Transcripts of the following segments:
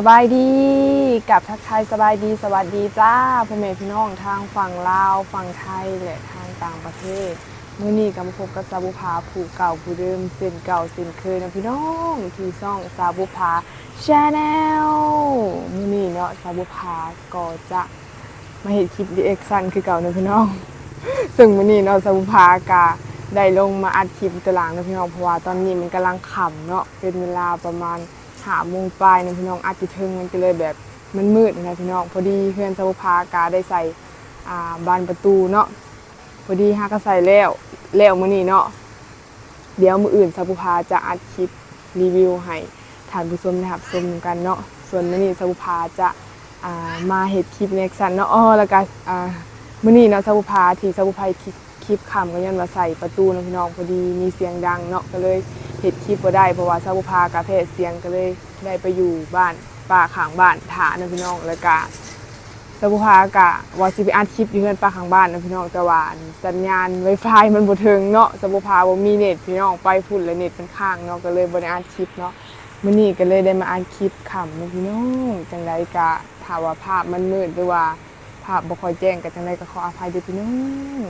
สบายดีกับทักทายสบายดีสวัสดีจ้าพ่อแม่พี่น้องทางฝั่งลาวฝั่งไทยและทางต่างประเทศมื้อนี้ก็มาพบกับซาบุภาผู้เก่าผู้เดิมเส้นเก่าเส้นเคยนะพี่น้องที่ซ่องซาบุภาชาแนลมื้อนี้เนาะซาบุภาก็จะมาเห็นคลิปรีแอคชั่นคือเก่านะพี่น้อง ซึ่งมื้อนี้เนาะซาบุภากะได้ลงมาอัดคลิปตารางนะพี่น้องเพราะว่าตอนนี้มันกำลังค่ำเนาะเป็นเวลาประมาณ หาโมงปลายนะพี่น้องอัดติถึงมันก็เลยแบบมันมืดนะพี่น้องพอดีเพื่อนซาบุภากาได้ใส่บานประตูเนาะพอดีฮาก็ใส่แล้วแล้วมื้อนี้เนาะเดี๋ยวมื้ออื่นซาบุภาจะอัดคลิปรีวิวให้ท่านผู้ชมนะครับชมกันเนาะส่วนมื้อนี้ซาบุภาจะามาเฮ็ดคลิปเน็กซันเนาะอ้อแล้วก็มื่อนี้เนาะซาบุพาที่ซาบุพาคลิปคลิปคำก็ยันว่าใส่ประตูนะพี่น้องพอดีมีเสียงดังเนาะก็เลย ห็ดคลิปบ่ได้เพราะว่าซาบุพากระเพศเสียงก็เลยได้ไปอยู่บ้านป้าข้างบ้านถานะพี่น้องแล้วก็ซาบุพากะว่าสิไปอัดคลิปอยู่เฮือนป้าข้างบ้านนะพี่น้องแต่ว่าสัญญาณ Wi-Fi มันบ่ถึงเนาะซาบุพาบ่มีเน็ตพี่น้องไปพุ่นแล้วเน็ตมันค้างเนาะก็เลยบ่ได้อัดคลิปเนาะมื้อนี้ก็เลยได้มาอัดคลิปคำนะพี่น้องจังไดก็ถ้าว่าภาพมันมืดหรือว่าภาพบ่ค่อยแจ้งกันจังไดก็ขออภัยด้วยพี่น้อง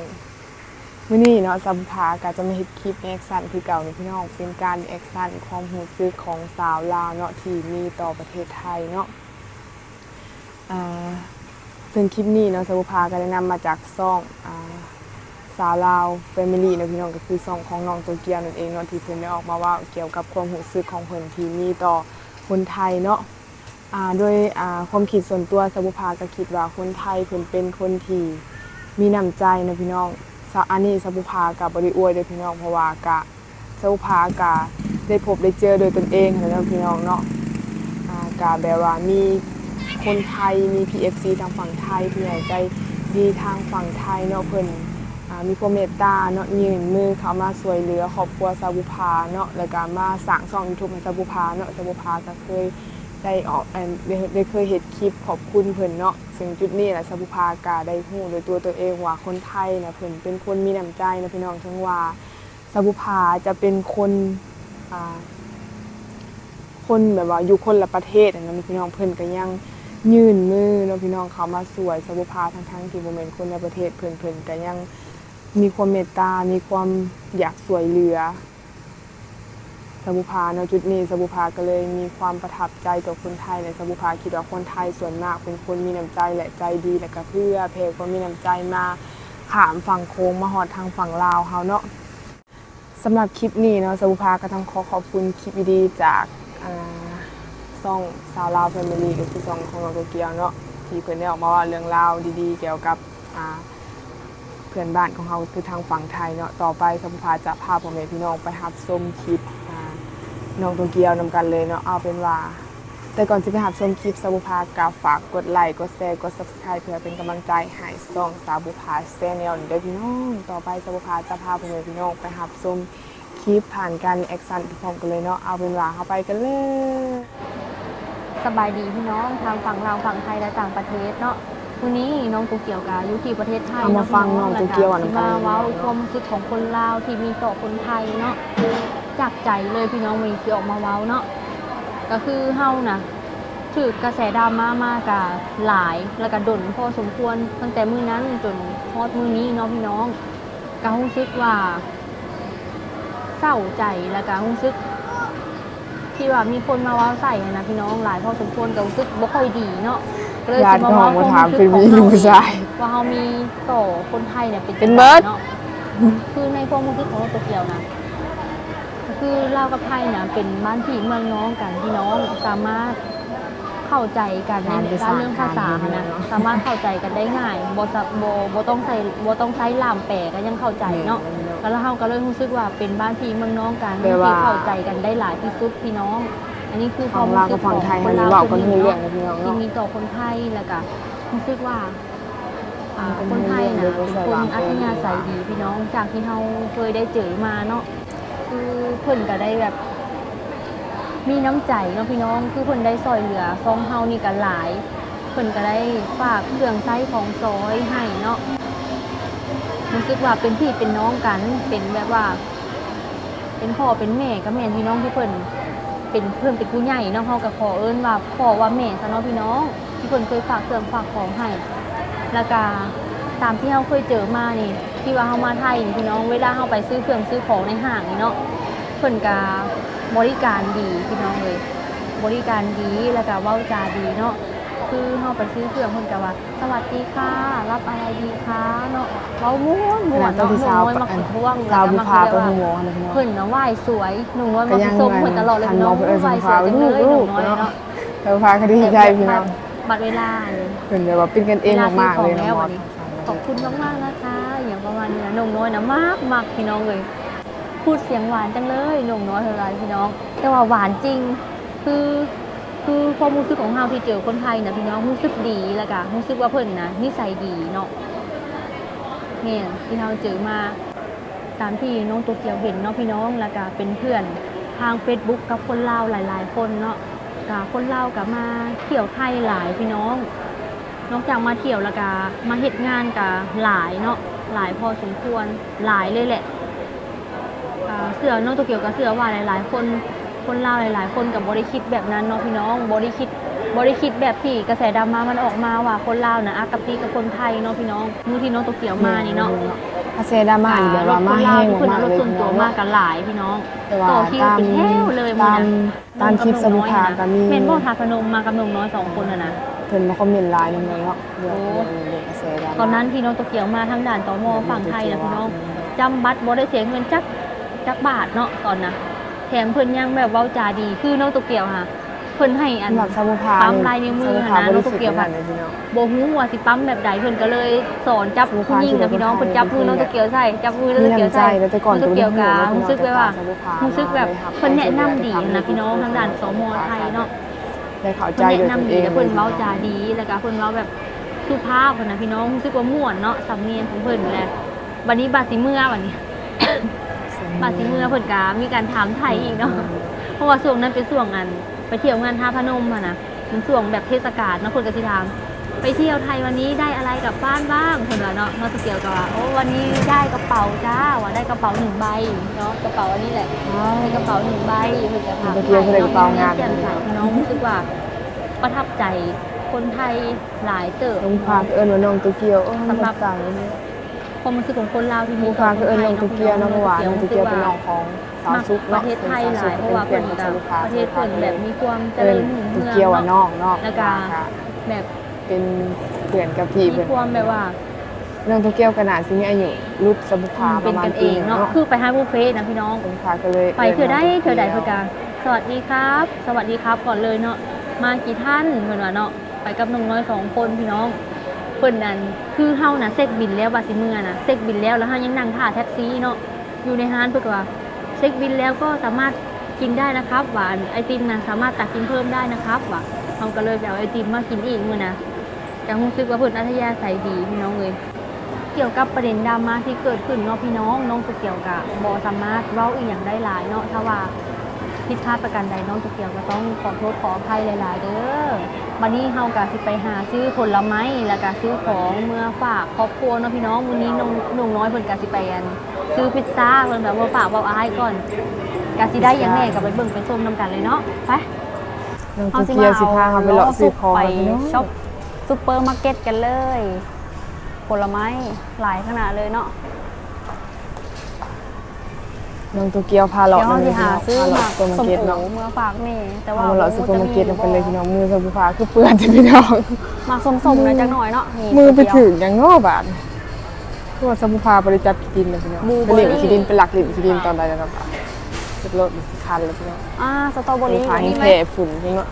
มื้อนี้เนาะสัมภาก็จะมาเฮ็ดคลิปแอคชั่นคือเก่านี่พี่น้องเป็นการแอคชั่นความรู้สึกของสาวลาวเนาะที่มีต่อประเทศไทยเนาะอ่าซึ่งคลิปนี้เนาะสัมภาก็ได้นำมาจากซ่องอ่าสาวลาว Family เนาะพี่น้องก็คือซ่องของน้องโตเกียวนั่นเองเนาะที่เพิ่นได้ออกมาว่าเกี่ยวกับความรู้สึกของเพิ่นที่มีต่อคนไทยเนาะอ่าโดยอ่าความคิดส่วนตัวสบุภาก็คิดว่าคนไทยเพิ่นเป็นคนที่มีน้ำใจนะพี่น้อง อันนี้สบุภากับบริอวยเด้อพี่น้องเพราะว่ากะสบุภากะได้พบได้เจอโดยตนเองนะพี่น้องเนาะอ่ากะแบบว่ามีคนไทยมี PFC ทางฝั่งไทยที่ใหญ่ใจดีทางฝั่งไทยเนาะเพิ่นอ่ามีความเมตตาเนาะยืนมือเข้ามาช่วยเหลือครอบครัวสบุภาเนาะแล้วก็มาสร้างช่อง YouTube ให้สบุภาเนาะสบุภาก็เคย ได้ออกอ่อได้เคยเห็นคลิปขอบคุณเพิ่นเนาะซึ่งจุดนี้แหละสบุภากาได้ฮู้โดยตัวตัวเองว่าคนไทยนะเพิ่นเป็นคนมีน้ำใจนะพี่น้องทั้งว่าสบุภาจะเป็นคนอ่าคนแบบว่าอยู่คนละประเทศนะพี่น้องเพิ่นก็ยังยื่นมือเนาะพี่น้องเขามาสวยสบุภาทั้งทั้งที่บ่แม่นคนในประเทศเพิ่นเพิ่นก็ยังมีความเมตตา มีความอยากสวยเหลือ สบุภาเนะจุดนี้สบุภาก็เลยมีความประทับใจต่อคนไทยในสบุภาคิดว่าคนไทยส่วนมากเป็นคนมีน้ำใจและใจดีและก็เพื่อเพลความมีน้ำใจมาขามฝั่งโค้งมาหอดทางฝั่งลาวเฮาเนาะสำหรับคลิปนี้เนาะสบุภาก็ต้องขอขอบคุณคลิปดีๆจากอ่าซ่องสาวลาวแฟมิลี่ก็คือซ่องของน้องโตเกียวเนาะที่เพิ่อนได้ออกมาว่าเรื่องราวดีๆ เกี่ยวกับเพื่อนบ้านของเราคือทางฝั่งไทยเนาะต่อไปสมุภาจะพาพ่อแม่พี่น้องไปหับส้มคลิป น้องโตัวเกียวนำกันเลยเนาะเอาเป็นว่า แต่ก่อนจะไปหับส้มคลิปสมุภากาฝากกดไลค์กดแชร์กด subscribe เพื่อเป็นกำลังใจให้ส่องสาวบุภาแซนแนลเด้อพี่น้องต่อไปสมุภาจะพาพ่อแม่พี่น้องไปหับส้มคลิปผ่านการแอคชั่นพร้อมกันเลยเนาะเอาเป็นว่าเข้าไปกันเลยสบายดีพี่น้องทางฝั่งลาวฝั่งไทยและต่างประเทศเนาะวันนี้น้องตูเกียวกับอยู่ที่ประเทศไทยเอามาฟังน้องโตเกียวอะที่น้ำกันมาเลยเว้าความรู้สึกของคนลาวที่มีต่อคนไทยเนาะ จากใจเลยพี่น้องมีที่ออกมาเว้าเนาะก็คือเฮานะถือกระแสดราม่ามากกับหลายแล้วก็ดนพอสมควรตั้งแต่มื้อนั้นจนฮอดมื้อนี้เนาะพี่น้องก็รู้สึกว่าเศร้าใจแล้วก็รู้สึก ที่ว่ามีคนมาเว้าใส่อะนะพี่น้องหลายพอสมควรก็รู้สึกบ่ค่อยดีเนาะก็เลยญาติสิก็มาออกมาเว้าถามควเป็นรู้มีสึกลูของกเฮาชายว่าเฮามีต่อคนไทยเนี่ยเป็นเป็นเบิดเนาะคือในความรู้สึกของเราตัวเกียวนะก็ คือลาวกับไทยนะเป็นบ้านพี่เมืองน้องกันพี่น้องสามารถเข้าใจกันในการภาษาด้านเรื่องภาษาการนะเนาะสามารถเข้าใจกันได้ง่ายบ่จะบ่บ่ต้องใส่บ่ต้องใช้ล่ามแปลก็ยังเข้าใจเนาะแล้วเราก็เลยรู้สึกว่าเป็นบ้านพี่เมืองน้องกันแปลว่าที่เข้าใจกันได้หลายที่สุดพี่น้อง อันนี้คือควาฝั่มงรู้ลาวสึกับกขฝั่องงไทยคมันนนี้ลาวเว้าคกันนฮู้นี้เรื่องเนาะนะพี่น้องที่เนาะมีต่อคนไทยแล้วก็รู้สึกว่าอ่ามันคนไทยเป็นเรื่นะองเป็นเรื่องคนภาษาอัธยาศัยดีพี่น้องจากที่เราเคยได้เจอมาเนาะ คือเพิ่นก็ได้แบบ มีน้ำใจเนาะพี่น้องคือเพิ่นได้ซอยเหลือซองเฮานี่ก็หลายเพิ่นก็ได้ฝากเครื่องใช้ของซอยให้เนาะรู้สึกว่าเป็นพี่เป็นน้องกันเป็นแบบว่า เป็นพ่อเป็นแม่กับแม่พี่น้องที่เพิ่นเป็นเป็นเพื่อนเป็นผู้ใหญ่เนาะเฮาก็ขอเอิ้นว่าพ่อว่าแม่ซะเนาะพี่น้อง ที่เพิ่นเคยฝากเครื่องฝากของให้แล้วก็ ตามที่เฮาเคยเจอมานี่ ที่ว่าเฮามาไทยนี่พี่น้องเวลาเฮาไปซื้อเครื่องซื้อของในห้างนี่เนาะเพิ่นก็บริการดีพี่น้องเลย บริการดีแล้วก็เว้าจาดีเนาะคือเฮาไปซื้อเครื่องเพิ่นก็ว่า สวัสดีค่ะ รับอะไรดีคะเนาะเว้าม่วนขม่วนาดนตอนเนาะที่หนุ่สาวมน้อยมาขอทวงสาวบุแล้วพาก็ไปมาหูคือหมอว่านะพี่น้องเพิ่นนะไหว้สวยหนุ่มน้อยก็มายังส่งเพิ่นตลอดเลยทันพี่น้องมองเพิ่นไหว้สวยจังลูเลยกหลูนุ่กมน้อยเนาะเนาะสาวบุพาก็ดีใจพี่น้องบัตรเวลาเลยเพิ่นแบบว่าเป็นกันเองมากๆเลยเวลาเนาะซื้อหม ขอบคุณมากๆนะคะ อย่างประมาณนี้นะหนุ่มน้อยนะมากมากพี่น้องเลย พูดเสียงหวานจังเลยหนุ่มน้อยเท่าไรพี่น้อง แต่ว่าหวานจริง คือคือความรู้สึกของเราที่เจอคนไทยนะพี่น้องรู้สึกดีแล้วก็รู้สึกว่าเพิ่นนะนิสัยดีเนาะเนี่ยที่เราเจอมาตามที่น้องตัวเกียวเห็นเนาะพี่น้องแล้วก็เป็นเพื่อนทาง Facebook กับคนลาวหลาย ๆ คนเนาะกับคนลาวกับมาเที่ยวไทยหลายพี่น้อง นอกจากมาเที่ยวแล้วก็มาเฮ็ดงานกับหลายเนาะหลายพอสมควรหลายเลยแหละอ่าเสือน้องตัวเกียวกับเสือว่าหลาย ๆ คนคนลาวหลาย ๆ คนกับบริคิดแบบนั้นเนาะพี่น้องบริคิดบริคิดแบบที่กระแสดราม่ามันออกมาว่าคนลาวนะอากตีกับคนไทยเนาะพี่น้องมือที่น้องตัวเกียวมานี่เนาะอาเซดามานี่แบบว่ามาแห้งมากๆเลยส่วนพี่น้ตัอวงมากกันหลายพี่น้องแต่ว่าต่อคิวตามเป็นแถวเลยหมดตามนะตามคลิปสาวบุพาก็มีเมนบอกทาพนมมากับหนุ่มน้อยสองคนน่ะนะ เพิ่นมาคอมเมนต์ไลน์นึงเลยเนาะเรื่องโอ้เรื่องอาเซดามาตอนนั้นพี่น้องตัวเกียวมาทางด่านตมฝั่งไทยนะพี่น้องจำบัตรบ่ได้เสียเงินจักจักบาทเนาะตอนนะแถมเพิ่นยังแบบเว้าจาดีคือน้องตัวเกียวค่ะเพิ่นให้อันสำหรับซาบูพาปั๊มลายนิ้วมือซาบูพานะบริลูสุทกเกี่ยวธิ์กักันนเลยพี่น้องโบฮู้ว่าสิปั๊มแบบใดเพิ่นก็เลยสอนจับสมุผู้หญิงนะพี่น้องเพิ่นจับมือน้องตัวเกียวใส่จับมือน้องมีตัวเกียวน้ำใจใส่แล้วแต่ก่อนน้องตัวเกียวกาก็ไม่รู้สึกรู้ไว้ว่าแต่พารู้สึกแบบเพิ่นแนะนำดีนะพี่น้องทางด่านสมไทยเนาะ ได้เข้าใจเพิ่นโดยแนะตนนำเอดีงแล้วเพิ่นเว้าจาดีแล้วก็เพิ่นเว้าแบบสุภาพเพิ่นนะพี่น้องรู้สึกว่าม่วนเนาะสำเนียงของเพิ่นแหละวันนี้บาสิเมื่อวันนี้บาสิเมื่อเพิ่นก็มีการถามไทยอีกเนาะเพราะว่าช่วงนั้นเป็นช่วงอัน ไปเที่ยวงานท่าพนมอะนะเป็นช่วงแบบเทศกาลเนาะคนก็สิถาม ไปเที่ยวไทยวันนี้ได้อะไรกลับบ้านบ้างเพิ่นว่าเนาะเนาะสเกียวก็ว่าโอ้วันนี้ได้กระเป๋าจ้าว่าได้กระเป๋าหนึ่งใบเนาะกระเป๋าอันนี้แหละได้กระเป๋าหนึ่งใบเพิ่นก็ถามสเกียวเพิ่นได้กระเป๋างานเปลี่ยนสายพี่น้องรู้สึกว่าประทับใจคนไทยหลายเติบน้องพาก็เอิ้นว่าน้องโตเกียวเออสำหรับต่างๆเลยความรู้สึกของคนลาวที่น้มีองพาก็เอิ้นน้องโตเกียวน้องหวานน้องโตเกียวเป็นน้องของสาวมักซุกปเนาะระเทศไทยหลายเพราะว่าเป็เพิ่นนสาวก็ซุกพาประเทศเพิ่นแบบมีความเจเอิ้รินญรุ่งโตเรืองเกียวว่าน้เนาะองน้องแล้วก็ค่ะแบบ เป็นเพื่อนกับพี่มีเพิ่นความแบบว่าน้องโตเกียวก็น่าสิมีอายุรุ่นสมุภาปเป็นระมาณกันเอปีงหนึ่งเนาะเนาะคือไปหาบุฟเฟ่ต์นะพี่น้องสมุภาก็เลยไปเธอได้เธอได้เพื่เพื่อการสวัสดีครับ สวัสดีครับก่อนเลยเนาะมากี่ท่านเพิ่นว่าเนาะไปกับน้องน้อยสองคนพี่น้องเพิ่นนั่นคือเฮาน่ะเซ็กบินแล้วบาสิเมื่อน่ะเซ็กบินแล้วแล้วเฮายังนั่งท่าแท็กซี่เนาะอยู่ในร้านเพิ่นก็ว่าเซ็กบินแล้วก็สามารถกินได้นะครับหวานไอติมน่ะสามารถตักกินเพิ่มได้นะครับว่าเฮาก็เลยไปเอาไอติมมากินอีกมื้อน่ะ แต่รู้สึกว่าเพิ่นอัธยาศัยดีพี่น้องเลยเกี่ยวกับประเด็นดราม่าที่เกิดขึ้นเนาะพี่น้องน้องจะเกี่ยวกับบอสามารถเว้าอีกอย่างได้หลายเนาะถ้าว่าผิดพลาดประการใดน้องจะเกี่ยวก็ต้องขอโทษขออภัยหลายๆ เด้อวันนี้เฮากะสิไปหาซื้อผลไม้แล้วก็ซื้อของเมื่อฝากครอบครัวเนาะพี่น้องวันนี้น้องน้องน้อยเพิ่นกะสิไปอันซื้อพิซซ่าเพิ่นแบบว่าฝากเว้าอายก่อนกะสิได้อย่างแน่ก็ไปเบิ่งไปชมนํกันเลยเนาะไปน้องโตเกียวสิพาเขาไปเลาะซื้อของไปพี่น้องช็อป ซูเปอร์มาร์เก็ตกันเลย ผลไม้หลายขนาดเลยเนาะน้องโตเกียวพาเดี๋เลาะยวเราเลจะยหาซื้อพามาเลาะซูเปอร์มาสมร์เก็ตโอเนาะเมื่อฝากแม่แต่ว่าเอาเลาะซูเปอร์มาร์เก็ตจะกันเลยพี่น้องมือซูเปอร์พาคือเปื้อนจ้ะพี่น้องมาส้มๆนะจักหน่อยเนาะนี่มือไปเดียวถึงยังงอบาทพวกซูเปอร์พาบริจาคที่ดินเลยพี่น้องบลูเป็นเหลี่ยมเบอร์รี่ที่ดินเป็นหลักเหลี่ยมที่ดินตอนใดนะครับเป็นรถคันเลยพี่น้องอ่าสตรอเบอรี่พาอันให้นี้ไหมแผ่ฝุ่นพี่น้อง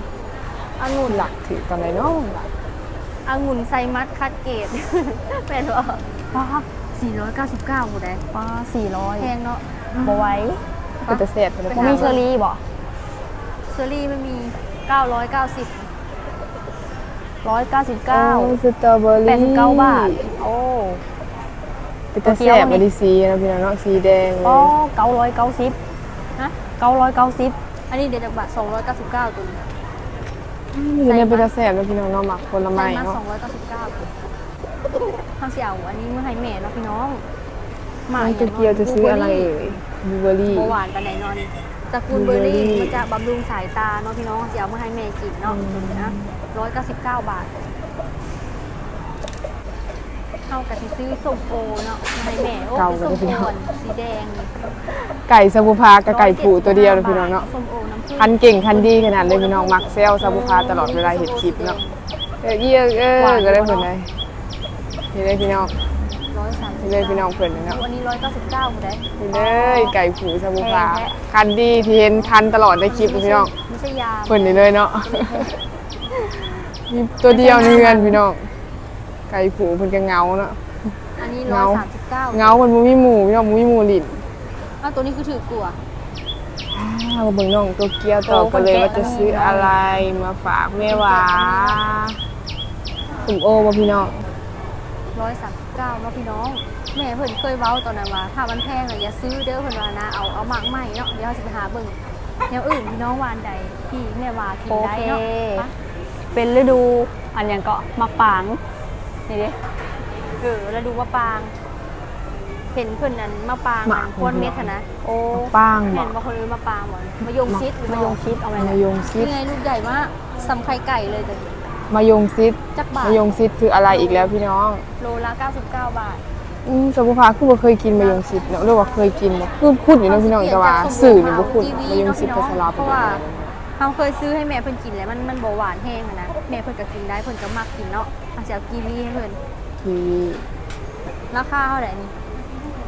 องุ่นหลักถือตอนไหนเนาะ องุ่นไซมัสคัดเกตเป็นว่าป้า499หมดเลยป้า400แพงเนาะบ่ไหว้ก็จะเสียดไปเลยบ่มีเชอรี่บ่เชอรี่มันมี 990โอ้199 สตรอเบอรี่89 บาท โอ้ เป็นตะเสียบบริซีนะพี่น้องเนาะสีแดงเลอ๋ยอ990ฮะ990 อันนี้เด็ดจากบาท299ตัวนี้ นี่เนี่ยเป็นตะเสียบนะพี่น้องเนาะหมักผลใส่ไม้มาเนาะ299ทางเสี่ยวอันนี้เมื่อให้แม่เนาะพี่น้องน้องโตเกียวจะซื้ออะไรเอ่ยบลูเบอร์รี่เบาหวานปานไหนนอนตระกูลเบอร์รี่มันจะบำรุงสายตาเนาะพี่น้องสิเอามาให้แม่กินเนาะนะร้อยเก้าสิบเก้าบาท เข้ากับที่ซื้อส้มโอเนาะมาให้แม่โอ้เป็นส้มโออ่อนสีแดงนี่ไก่ซาบูพากับไก่ผูตัวเดียวเลยพี่น้องเนาะส้มโอน้ำผึ้งคันเก่งคันดีขนาดเลยพี่น้องมักเซลซาบูพาตลอดเวลาเห็นคลิปเนาะเออเยี่ยเออก็ได้เพิ่นเลยนี่เลยพี่น้องร้อยสามสินี่บเลยพี่น้องเพิ่นเนาะวันนี้ร้อยเก้าสิบเก้าหมดเลยนี่เลยไก่ผูซาบูพาคันดีที่เห็นคันตลอดในคลิปพี่น้องไม่ใช่ยาเพิ่นนี่เลยเนาะมีตัวเดียวในเรือนพี่น้อง ไก่ผูเพิ่นก็เหงาเนาะ อันนี้เงาร้อยสามสิบเก้าเหงาเพิ่นบ่มีหมู่พี่น้องบ่มีหมู่ลิ้นอ้าวตัวนี้คือถือกลัว อ้าวเบิ่งน้องโตเกียวต่อกันเลยว่าจะซื้ออะไรมาฝากแม่หวาสุ่มโอบ่พี่น้อง ร้อยสามสิบเก้าเนาะพี่น้อง แม่เพิ่นเคยเว้าตอนนั้นว่าถ้ามันแพงอะอย่าซื้อเด้อเพิ่นว่านะเอาเอาหมากใหม่เนาะเดี๋ยวเราจะไปหาเบิ่งแนวอื่นพี่น้องวานใดที่แม่ว่ากินโอได้เค เนาะไปเป็นฤดูอันหยังก็มักปาง นี่ดิเออแล้วดูมะปราง เห็นเพิ่นนั้นมะปรางหมาอันโคนเม็ดอะนะโอ้ป้างบ่เห็นบางคนเออมะปรางบ่มะยงชิดหรือมายงชิดเอาไว้มายงซิดนี่ไงลูกใหญ่มากสำไข่ไก่เลยแต่มายงซิดจักบาทมายงซิดคืออะไรอีกแล้วพี่น้อง โลละ99 บาทอืมสมุภาคือบ่เคยกินมายงซิดเนาะเรียกว่าเคยกินบ่คือพูดอยู่เนาะพี่น้องแต่ว่าสื่อนี่บ่พูดมายงซิดภาษาลาวเพราะว่า เราเคยซื้อให้แม่เพิ่นกินแล้วมันมันบ่หวานแห้งอะนะแม่เพิ่นก็กินได้เพิ่นก็มักกินเนาะอาจจะเอากีวีให้เพิ่นกีวีราคาเท่าไหร่นี่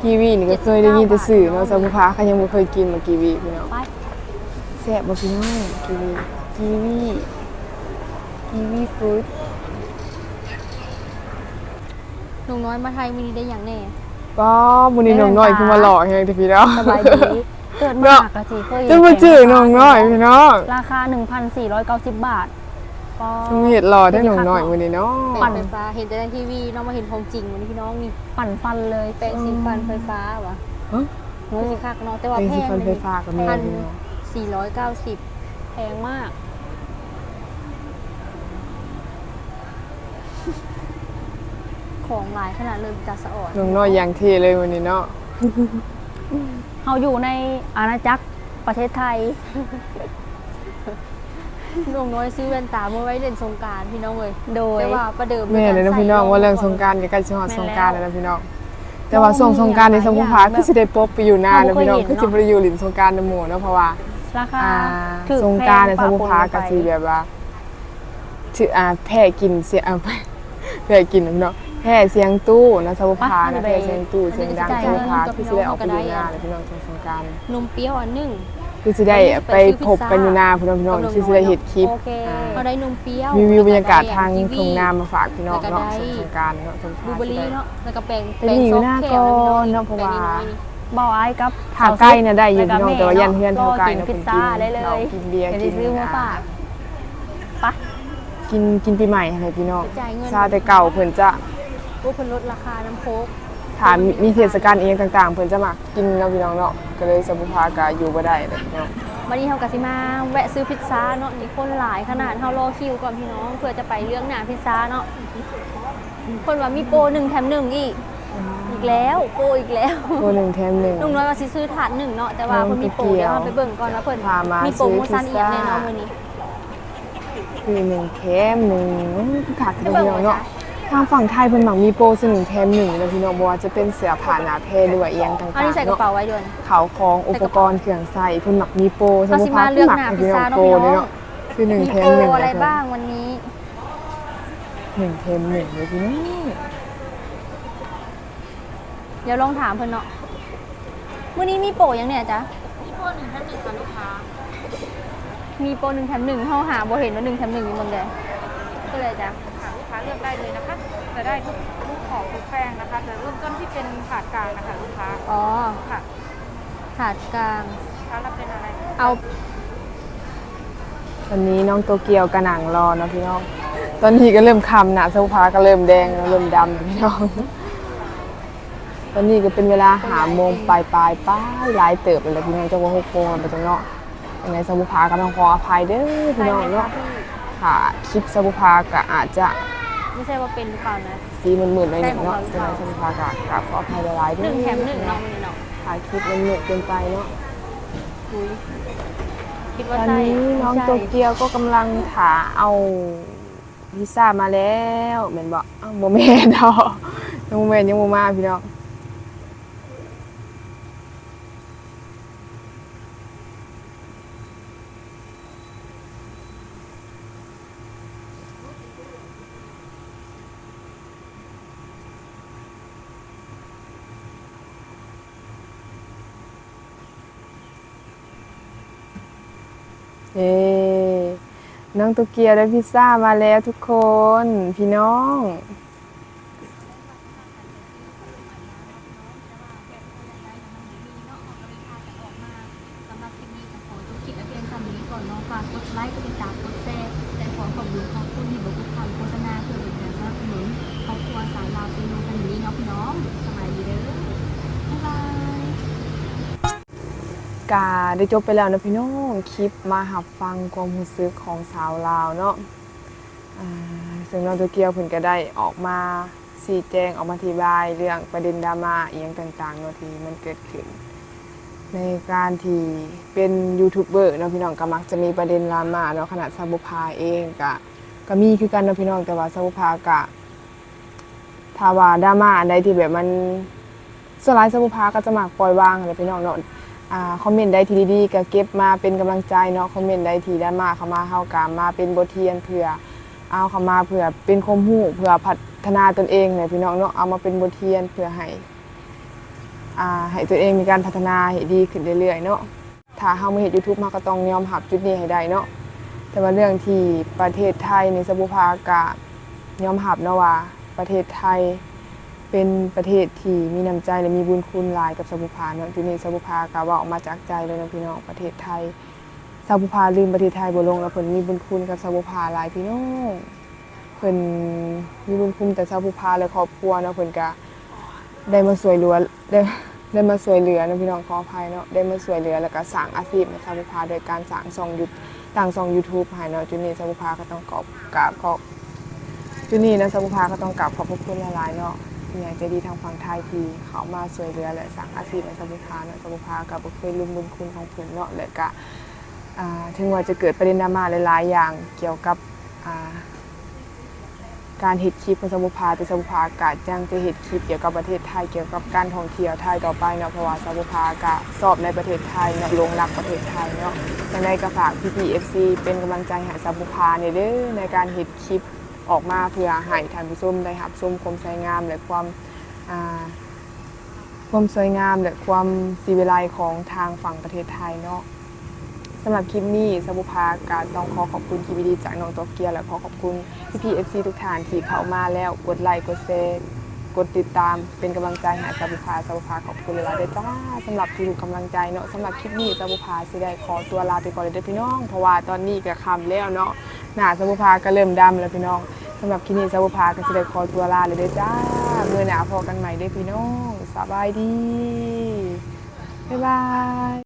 กีวีนี่ก็เคยได้ยินแต่สื่อเนาะสมุภาเขายังบ่เคยกินมากีวีพี่น้องไปแซ่บบ่พี่น้องกีวีกีวีกีวีฟรุตหนุ่มน้อยมาไทยมีได้อย่างแน่ก็มื้อนี้น้องน้อยคือมาหล่อแฮงเด้อพี่น้องสบายดี เกิดมาเนาะกะสิเคยจะมาจื้อน้องน้อยพี่น้องราคา 1,490 บาทก็ต้องเฮ็ดหล่อได้น้องน้อยมื้อนี้เนาะแปรงไฟฟ้าเห็นแต่ในทีวีน้องมาเห็นของจริงวันนี้พี่น้องนี่ปั่นฟันเลยแปรงสีฟันไฟฟ้าวะฮะเฮ้ยสิคักเนาะแต่ว่าเป็นแพสิงฟันเลยไฟฟ้ากับแม่พันพี่น้องสี่ร้อยเก้าสิบแพงมากของหลายขนาดเลยจัดสะอ่อนน้องน้อยอย่างเท่เลยวันนี้เนาะ เราอยู่ในอาณาจักรประเทศไทยหนุ่มน้อยซื้อแว่นตาเมื่อไว้เล่นสงกรารพี่น้องเลยโดย แต่ว่าประเดิมแม่เลยนะพี่น้องว่าเรื่องสงกรารใกล้ๆสิฮอดสงกรารแล้วนะพี่น้องแต่ว่าช่วงสงกรารในสมุทรภาคือสิได้ปบไปอยู่นานนะพี่น้องคือสิบ่ได้อยู่หลินสงกรารนำหมู่เนาะเพราะว่าราคาอ่าถูสงกรารในแพสมุทรภาก็สิแบบว่าถืออ่าแพ้กินเสียอ่าแพ้กินเนาะ แพ้เสียงตู้นะสมุทรภานะแพ้เสียงตู้เสียงดังสมุทรภาคือสิได้ออกไปอยู่นานเลยพี่น้องช่วงสงกรารนมเปรี้ยวอันหนึ่งคือสิได้ไปพบกันอยู่นาพี่น้องพี่น้องคือสิได้เฮ็ดคลิปโอเคอ่าเขาได้นมเปรี้ยวรีวิวบรรยากาศทางแล้วทุ่งนาได้มาฝากพี่น้องเนาะแล้วก็ได้ช่วงสงกรารเนาะสงกบลูรานเบอร์รี่เนาะแล้วก็แปรงแต่นี่อยู่หน้าก่อนเนาะเพราะว่าแปงน้อยๆนี่บ่าวไอ้กับหาใกล้น่ะได้อยู่แล้พี่น้องแม่แต่ว่ายันเพื่อนเท่าไกลรอเนาะพิเพิ่ซนซ่ากินได้เลยเรากินเบียร์จะกิได้นซื้อมาฝากปะกินกินปีใหม่อะไรพี่น้องจ่ายเงินซาแต่เก่าเพิ่นจะ ผู้เพิ่นลดราคาน้ำโค้กถามมีเทศกาลเองต่างๆ เพิ่นจะมากินเนาะพี่น้องเนาะก็เลยสมุภากาอยู่บ่ได้เลยพี่น้องวันนี้เฮากะสิมาแวะซื้อพิซซ่าเนาะนี่คนหลายขนาดเฮารอคิวก่อนพี่น้องเพื่อจะไปเรื่องหน้าพิซซ่าเนาะคนว่ามีโปรหนึ่งแถมหนึ่งอีกอีกแล้วโปรอีกแล้วตัวหนึ่งแถมหนึ่งลุงน้อยว่าสิซื้อถาดหนึ่งเนาะแต่ว่าน้องเพิ่นมีโปรเกี่ยวเดี๋ยวเราไปเบิ่งก่อนว่าเพิ่นพามามีโปรโมชั่นซื้อีอกพิซซ่าแน่นอนมื้อนี้คือหนึ่งแถมหนึ่งคือขาดพี่น้องเนาะ ทางฝั่งไทยเพิ่นหมักมีโปรซื้อหนึ่งแถมหนึ่งนะพี่น้องบ่ว่าจะเป็นเสื้อผ้าหน้าแพรหรือว่าอีหยังต่างอันนี้ใส่ๆกระเนาะเป๋าไว้ด้วยเขาวของอุปกรณ์เครื่องใส่เพิ่นหมักมีโปรสเรามุสิภามาเลืคืออกหมักหน้าให้พิซพี่น้อซ่างเนาะโปรพี่น้เนี่ยองเนาะคือหนึ่งมีแถโปมรหนึ่งอะไรนคบ้างวันนี้หนึ่งแถมหนึ่งเลยพี่น้องเดี๋ยวลองถามเพิ่นเนาะมื้อนี้มีโปรยังเนี่ยจ๊ะมีโปรหนึ่งท่านหนึ่งค่ะลูกค้ามีโปรหนึ่งแถมหนึ่งเฮาหาบ่เห็นว่าหนึ่งแถมหนึ่งอยู่บนใดก็เลยจ้ะค่ะลูกค้า เลือกได้เลยนะคะ จะได้ทุกทุกของทุกแป้งนะคะจะเริ่มต้นที่เป็นถาดกลางนะคะลูกค้าอ๋อค่ะถาดกลางลูกค้ารับเป็นอะไรเอาตอนนี้น้องโตเกียวกระหนังรอเนาะพี่น้อง ตอนนี้ก็เริ่มคำหนะสมุภาก็เริ่มแดงแล้วเริ่มดำพี่น้อง ตอนนี้ก็เป็นเวลาหาโมงปลายปลายๆป้ายหลายเติบเลยแหละพี่น้องจะว่าหกโมงแล้วไปจังเนาะยังไงสมุภาก็ต้องขออภัยเด้อพี่น้องเนาะค่ะคลิปสมุภาก็อาจจะ ไม่ใช่ว่าเป็นหรือเปล่านะ สีมันมืดๆหน่อยหนึงเนาะใช่ยังขไงองเราสมุภาก็กราบขออภัยหลายๆหเด้อนึ่งแถมหนึ่งเนาะมื้อนี้เนาะถ่ายคลิปมันมืดเกินไปเนาะอุ้ยคิดว่าตอนใช่นี้น้องใช่โตเกียวก็กำลังถาเอาพิซซ่ามาแล้วเหมือนบอกอ้าวโมเมนต์ดอกยังโมเมนต์ยังโมมาพี่น้อง เย้น้องโตเกียวได้พิซซ่ามาแล้วทุกคน พี่น้อง สำหรับคลิปนี้ก็ขอจบคลิปและเพียงเท่านี้ก่อนเน้องฝากกดไลค์กดติดตามกดแชร์และขอขอบคุณขอบคุณที่บอกทุกคำโฆษณาเพื่อเป็นการสนับสนุนครอบครัวสาวลาวซีโนกันนี้เนาะพี่น้องสบายดีเด้อบ๊ายบาย กาได้จบไปแล้วนะพี่น้อง คลิปมาหับฟังความรู้สึกของสาวลาวเนาะซึ่งน้องโตเกียวเพิ่นก็ได้ออกมาสีแจงออกมาอธิบายเรื่องประเด็นดราม่าอียงต่างๆเนาะที่มันเกิดขึ้น ในการที่เป็นยูทูบเบอร์เนาะพี่น้องก็มักจะมีประเด็นดราม่าเนาะขนาดซาบุพาเองก็ก็มีคือกันเนาะพี่น้องแต่ว่าซาบุพากะถ้าว่าดราม่าอันใดที่แบบมันสลายซาบุพาก็จะมักปล่อยวางเลยพี่น้องเนาะ คอมเมนต์ใดที่ดีๆก็เก็บมาเป็นกำลังใจเนาะคอมเมนต์ใดที่ด้านมาเข้ามาเฮากามมาเป็นบทเรียนเพื่อเอาเข้ามาเพื่อเป็นความรู้เพื่อพัฒนาตนเองเนี่ยพี่น้องเนาะเอามาเป็นบทเรียนเพื่อให้อ่าให้ตัวเองมีการพัฒนาให้ดีขึ้นเรื่อยๆเนาะถ้าเฮามาเฮ็ด YouTube เฮาก็ต้องยอมรับจุดนี้ให้ได้เนาะแต่ว่าเรื่องที่ประเทศไทยในสบุภากะยอมรับเนาะว่าประเทศไทย เป็นประเทศที่มีน้ำใจและมีบุญคุณหลายกับสบุภาเนาะที่นี่สบุภากะว่าออกมาจากใจเลยนะพี่น้องประเทศไทยสบุภาลืมประเทศไทยบ่ลงแล้วเพิ่นมีบุญคุณกับสบุภาหลายพี่น้องเพิ่นมีบุญคุณแต่สบุภาและครอบครัวเนาะเพิ่นก็ได้มาสวยเหลือได้ได้มาสวยเหลือนะพี่น้องขออภัยเนาะได้มาสวยเหลือแล้วก็สร้างอาชีพในสบุภาโดยการสร้างช่องยูต่างช่อง YouTube ให้เนาะจุนี้สบุภาก็ต้องขอบกราบขอบจุนี้นะสมุภาก็ต้องกลับขอบพระคุณหลายๆเนาะ ที่ยจะดีทางฝั่งไทยที่เขามาสวยเรือและสั่งอาชีพในสมุภาเนาะสมุภากับเคยลืมบุญคุณของผมเนาะและก็อ่าถึงว่าจะเกิดประเด็นดราม่าหลายๆอย่างเกี่ยวกับการเห็ดคลิปของสมุภาแต่สมุภากะยังจะเห็ดคลิปเกี่ยวกับประเทศไทยเกี่ยวกับการท่องเที่ยวไทยต่อไปเนาะเพราะว่าสมุภากะสอบในประเทศไทยเนาะลงรักประเทศไทยเนาะยังไงก็ฝากพี่พีเอฟซีเป็นกำลังใจให้สมุภาเนี่ยเด้อในการเห็ดคลิป ออกมาเพื่อให้ท่านผู้ชมได้รับชมความสวยงามและความอ่าความสวยงามและความสีวิไลของทางฝั่งประเทศไทยเนาะสำหรับคลิปนี้สบุภาการต้องขอขอบคุณคลิปดีจากน้องตัวเกียและขอขอบคุณพี่พีเอฟซีทุกท่านที่เข้ามาแล้วกดไลค์กดแชร์กดติดตามเป็นกำลังใจให้สบุภาสบุภาขอบคุณเวลายๆเด้จ้าสำหรับทุกกำลังใจเนาะสำหรับคลิปนี้สบุภาสิได้ขอตัวลาไปก่อนเลยเด้อพี่น้อง เพราะว่าตอนนี้ก็คำแล้วเนาะ หน้าสบุภาก็เริ่มดำแล้วพี่น้องสำหรับคลิปนี้สาวพาก็จะได้ขอตัวลาเลยเด้อจ้าเมื่อหนาพอกันใหม่เด้อพี่น้องสบายดีบ๊ายบาย